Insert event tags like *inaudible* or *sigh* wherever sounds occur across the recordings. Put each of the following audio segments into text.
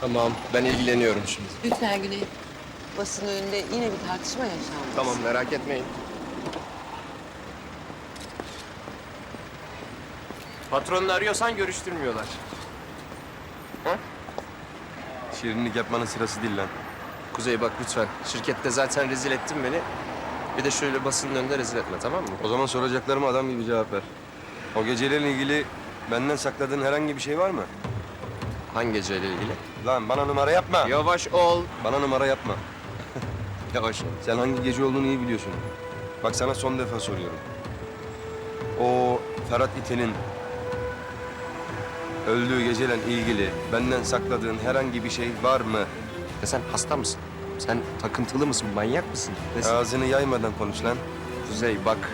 Tamam, ben ilgileniyorum şimdi. Lütfen Güney. Basın önünde yine bir tartışma yaşandı. Tamam, merak etmeyin. Patronunu arıyorsan görüştürmüyorlar. Ha? Şirinlik yapmanın sırası değil lan. Kuzey bak lütfen. Şirkette zaten rezil ettin beni. Bir de şöyle basının önünde rezil etme tamam mı? O zaman soracaklarıma adam gibi cevap ver. O gecelerle ilgili benden sakladığın herhangi bir şey var mı? Hangi geceyle ilgili? Lan bana numara yapma. Yavaş ol. Bana numara yapma. *laughs* Yavaş ol. Sen hangi gece olduğunu iyi biliyorsun. Bak sana son defa soruyorum. O Ferhat İtel'in öldüğü geceyle ilgili benden sakladığın herhangi bir şey var mı? Ya sen hasta mısın? Sen takıntılı mısın? Manyak mısın? Nesin? Ağzını yaymadan konuş lan. Kuzey bak.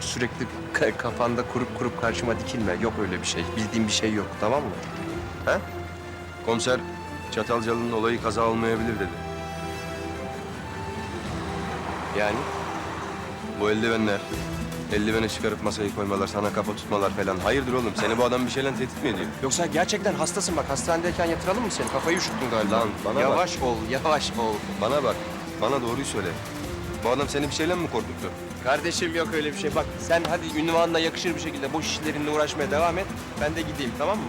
Sürekli ka- kafanda kurup kurup karşıma dikilme. Yok öyle bir şey. Bildiğim bir şey yok tamam mı? Ha? Komiser Çatalcalı'nın olayı kaza olmayabilir dedi. Yani? Bu eldivenler, eldiveni çıkarıp masayı koymalar, sana kafa tutmalar falan. Hayırdır oğlum? Seni bu adam bir şeyle tehdit mi ediyor? Yoksa gerçekten hastasın bak. Hastanedeyken yatıralım mı seni? Kafayı üşüttün galiba. Lan bana bak. yavaş ol, yavaş ol. Bana bak, bana doğruyu söyle. Bu adam seni bir şeyle mi korkuttu? Kardeşim yok öyle bir şey. Bak sen hadi ünvanla yakışır bir şekilde boş işlerinle uğraşmaya devam et. Ben de gideyim tamam mı?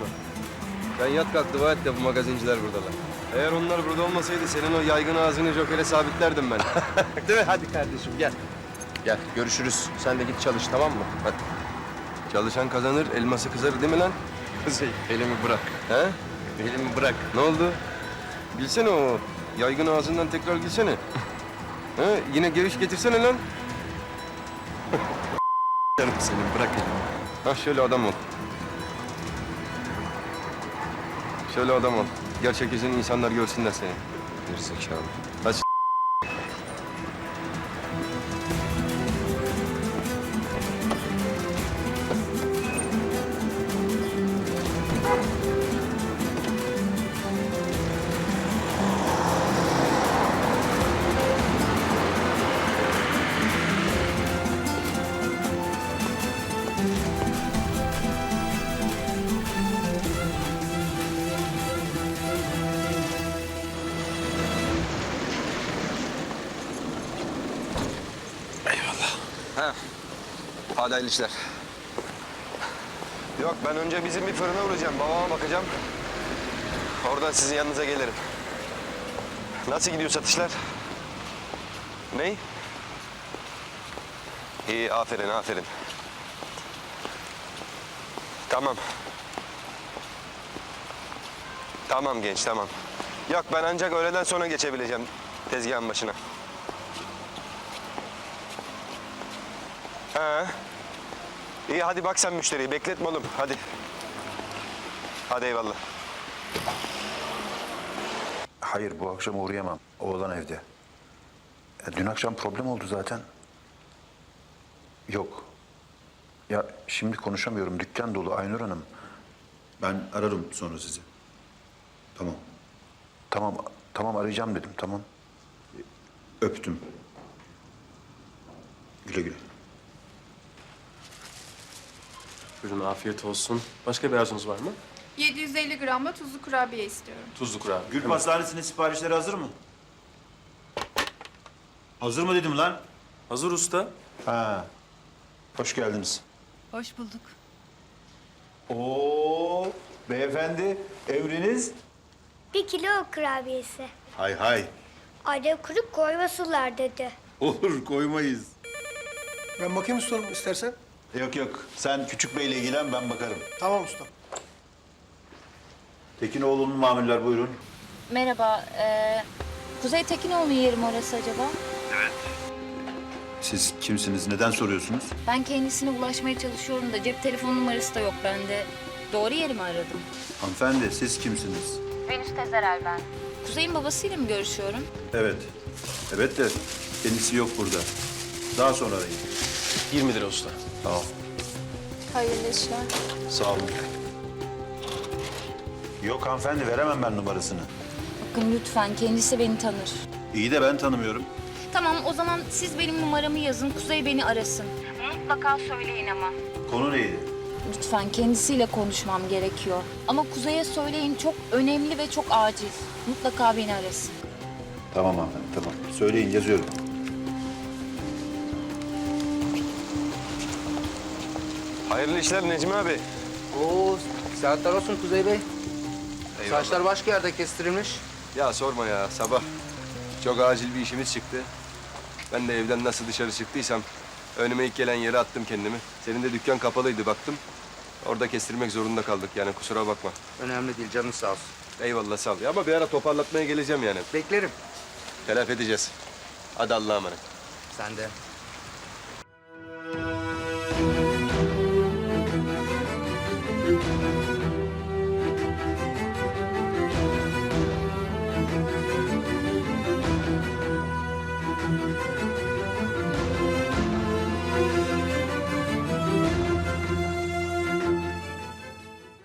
Sen yat kalk dua et de bu magazinciler buradalar. Eğer onlar burada olmasaydı senin o yaygın ağzını jokere sabitlerdim ben. *laughs* Değil mi? Hadi kardeşim gel. Gel görüşürüz. Sen de git çalış tamam mı? Hadi. Çalışan kazanır, elması kızarır değil mi lan? Kuzey elimi bırak. He? Elimi bırak. Ne oldu? Bilsene o yaygın ağzından tekrar gülsene. He? Yine geviş getirsene lan. *laughs* Canım senin bırak elimi. Ha şöyle adam ol. Şöyle adam ol. Gerçek yüzünü insanlar görsünler seni. Gerizekalı. Hadi s- Hadi işler. Yok ben önce bizim bir fırına uğrayacağım. Babama bakacağım. Oradan sizin yanınıza gelirim. Nasıl gidiyor satışlar? Ney? İyi aferin aferin. Tamam. Tamam genç tamam. Yok ben ancak öğleden sonra geçebileceğim tezgahın başına. He. İyi hadi bak sen müşteriyi bekletme oğlum hadi. Hadi eyvallah. Hayır bu akşam uğrayamam. Oğlan evde. Ya, dün akşam problem oldu zaten. Yok. Ya şimdi konuşamıyorum. Dükkan dolu Aynur Hanım. Ben ararım sonra sizi. Tamam. Tamam tamam arayacağım dedim tamam. Öptüm. Güle güle. Buyurun afiyet olsun. Başka bir arzunuz var mı? 750 gramla tuzlu kurabiye istiyorum. Tuzlu kurabiye. Gül. Pastanesi'nin siparişleri hazır mı? Hazır mı dedim lan? Hazır usta. Ha. Hoş geldiniz. Hoş bulduk. Oo, beyefendi emriniz? Bir kilo kurabiyesi. Hay hay. Annem kuru koymasınlar dedi. Olur koymayız. Ben bakayım ustam istersen. Yok yok. Sen küçük beyle ilgilen ben bakarım. Tamam ustam. Tekinoğlu'nun mamuller buyurun. Merhaba. Ee, Kuzey Tekinoğlu'nun yeri mi orası acaba? Siz kimsiniz? Neden soruyorsunuz? Ben kendisine ulaşmaya çalışıyorum da cep telefon numarası da yok bende. Doğru yeri mi aradım? Hanımefendi siz kimsiniz? Venüs Tezerel ben. Kuzey'in babasıyla mı görüşüyorum? Evet. Evet de kendisi yok burada. Daha sonra arayın. 20 lira usta. Tamam. Hayırlı işler. Sağ olun. Yok hanımefendi veremem ben numarasını. Bakın lütfen kendisi beni tanır. İyi de ben tanımıyorum. Tamam o zaman siz benim numaramı yazın. Kuzey beni arasın. Mutlaka söyleyin ama. Konu neydi? lütfen kendisiyle konuşmam gerekiyor. Ama Kuzey'e söyleyin çok önemli ve çok acil. Mutlaka beni arasın. Tamam hanımefendi tamam. Söyleyin yazıyorum. Hayırlı işler Necmi abi. Oo, saatler olsun Kuzey Bey. Saçlar başka yerde kestirilmiş. Ya sorma ya sabah çok acil bir işimiz çıktı. Ben de evden nasıl dışarı çıktıysam önüme ilk gelen yere attım kendimi. Senin de dükkan kapalıydı baktım. Orada kestirmek zorunda kaldık yani kusura bakma. Önemli değil, canın sağ olsun. Eyvallah sağ ol. Ya ama bir ara toparlatmaya geleceğim yani. Beklerim. Telafi edeceğiz. Hadi Allah'a emanet. Sen de.